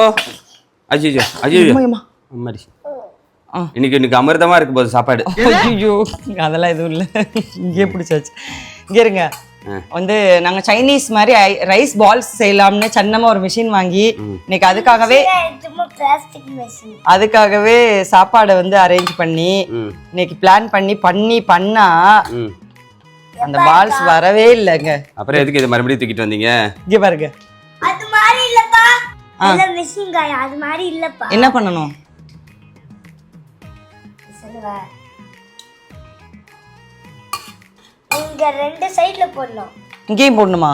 ஓ அஜிஜோ அஜிஜோ ஆ. இன்னைக்கு இன்னைக்கு அமிர்தமா இருக்கு போது சாப்பாடு. ஐயோ அதெல்லாம் எதுவும் இல்லை. இங்கேயே பிடிச்சாச்சு. இங்கே இருங்க. வந்து நாங்கள் சைனீஸ் மாதிரி ரைஸ் பால்ஸ் செய்யலாம்னு சன்னமாக ஒரு மிஷின் வாங்கி இன்னைக்கு அதுக்காகவே சும்மா பிளாஸ்டிக் மெஷின் அதுக்காகவே சாப்பாடை வந்து அரேஞ்ச் பண்ணி இன்னைக்கு பிளான் பண்ணி பண்ணி பண்ணா அந்த பால்ஸ் வரவே இல்லைங்க. அப்புறம் எதுக்கு இது மறுபடியும் தூக்கிட்டு வந்தீங்க? இங்கே பாருங்க. மாதிரி இல்ல மிஷின் காய் அது மாதிரி இல்லப்பா. என்ன பண்ணணும்? சொல்லுவ. இங்க ரெண்டு சைடுல போடணும். இங்கேயும் போடணுமா?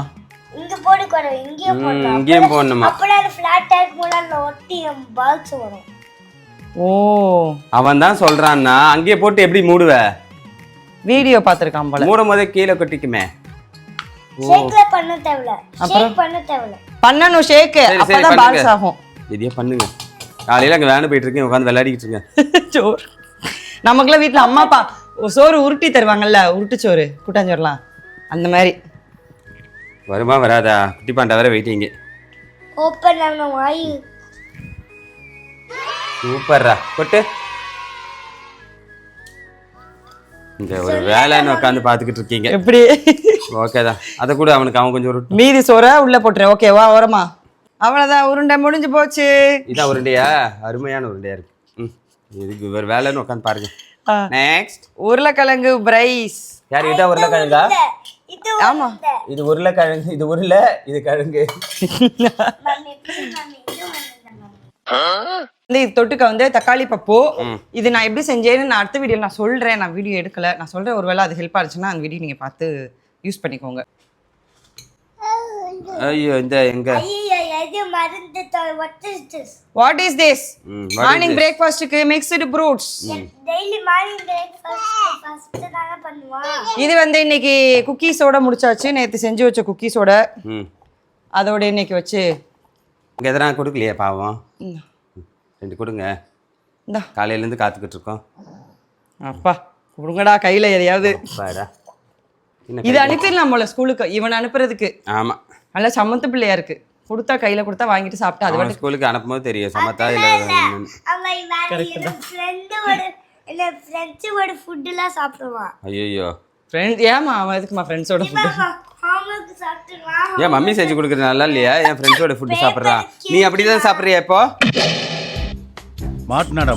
இங்க போடக்கூடாது இங்கேயும் ம், போடணும். இங்கேயும் போடணுமா? அது ஃபிளாட்டா இருக்கும்போது அதுல ஒட்டி பால்ஸ் வரும். ஓ. அவன் தான் சொல்றான்னா அங்கேயே போட்டு எப்படி மூடுவ? வீடியோ பார்த்துருக்கான் போல. மூடும் போதே கீழே கொட்டிக்குமே. ஷேக்ல பண்ண தேவையில்ல. ஷேக் பண்ண அப்பதான் பால்ஸ். ஆகும். இதையே பண்ணுங்க. காலையில அங்க வேலை போயிட்டு இருக்கேன் உட்காந்து விளையாடிக்கிட்டு இருக்கேன். சோறு. நமக்குலாம் வீட்ல அம்மா அப்பா சோறு உருட்டி தருவாங்கல்ல உருட்டு சோறு கூட்டாஞ்சோறுலாம். அந்த மாதிரி. வருமா வராதா? குட்டி பாண்டா வர வெயிட்டிங்க ஓப்பன் ஆன வாய். சூப்பர்ரா. கொட்டு. இந்த ஒரு வேலைன்னு உட்காந்து பார்த்துக்கிட்டு இருக்கீங்க. எப்படி? ஓகே தான். அதை கூட அவனுக்கு அவன் கொஞ்சம் ஒரு மீதி சோற உள்ள போட்டுரு ஓகேவா ஓரமா. அவ்வளவுதான் உருண்டை முடிஞ்சு போச்சு. இதான் உருண்டையா? அருமையான உருண்டையா இருக்கு. ம் இதுக்கு ஒரு வேலைன்னு உட்காந்து பாருங்க. நெக்ஸ்ட் உருளைக்கிழங்கு பிரைஸ் யார் இதான் உருளைக்கிழங்கா? இது ஆமா. இது உருளைக்கிழங்கு இது உருளை இது கிழங்கு. இது தொட்டுக்க வந்து தக்காளி பப்பு. இது நான் எப்படி செஞ்சேன்னு நான் அடுத்த வீடியோ நான் சொல்றேன். நான் வீடியோ எடுக்கல. நான் சொல்றேன் ஒருவேளை அது ஹெல்ப் ஆச்சுன்னா அந்த வீடியோ நீங்க பார்த்து யூஸ் பண்ணிக்கோங்க. ஐயோ இந்த எங்க? ஐயோ இது மருந்து what is this morning this? பிரேக்ஃபாஸ்ட்டுக்கு mixed fruits daily morning breakfast தான இது வந்து இன்னைக்கு குக்கீஸோட முடிச்சாச்சு. நேற்று செஞ்சு வச்ச குக்கீஸோட ம். அதோட இன்னைக்கு வச்சு. இங்கே எதனா கொடுக்கலையே பாவம். ரெண்டு கொடுங்க. இந்தா. காலையிலேருந்து காத்துக்கிட்டு இருக்கோம். அப்பா கொடுங்கடா கையில எதையாவது. இது அனுப்பிடலாம் போல ஸ்கூலுக்கு. இவன் அனுப்புறதுக்கு. ஆமாம் நல்லா சமத்து பிள்ளையா இருக்கு கொடுத்தா கையில கொடுத்தா வாங்கிட்டு சாப்பிட்டு அது அவன் ஸ்கூலுக்கு அனுப்பும்போது தெரியும். சமத்தா இல்லை ஃப்ரெண்ட்ஸோட ஃபுட்டுலாம் சாப்பிடுவான். ஐயோ ஃப்ரெண்ட் ஏமா அவன் எதுக்குமா ஃப்ரெண்ட்ஸோட ஃபுட்டு ஏன் மம்மி செஞ்சு கொடுக்குறது நல்லா இல்லையா என் ஃப்ரெண்ட்ஸோட ஃபுட்டு சாப்பிட்றான் நீ அப்படி தான் சாப்பிட்றியா இப்போ? மாட்டினாடா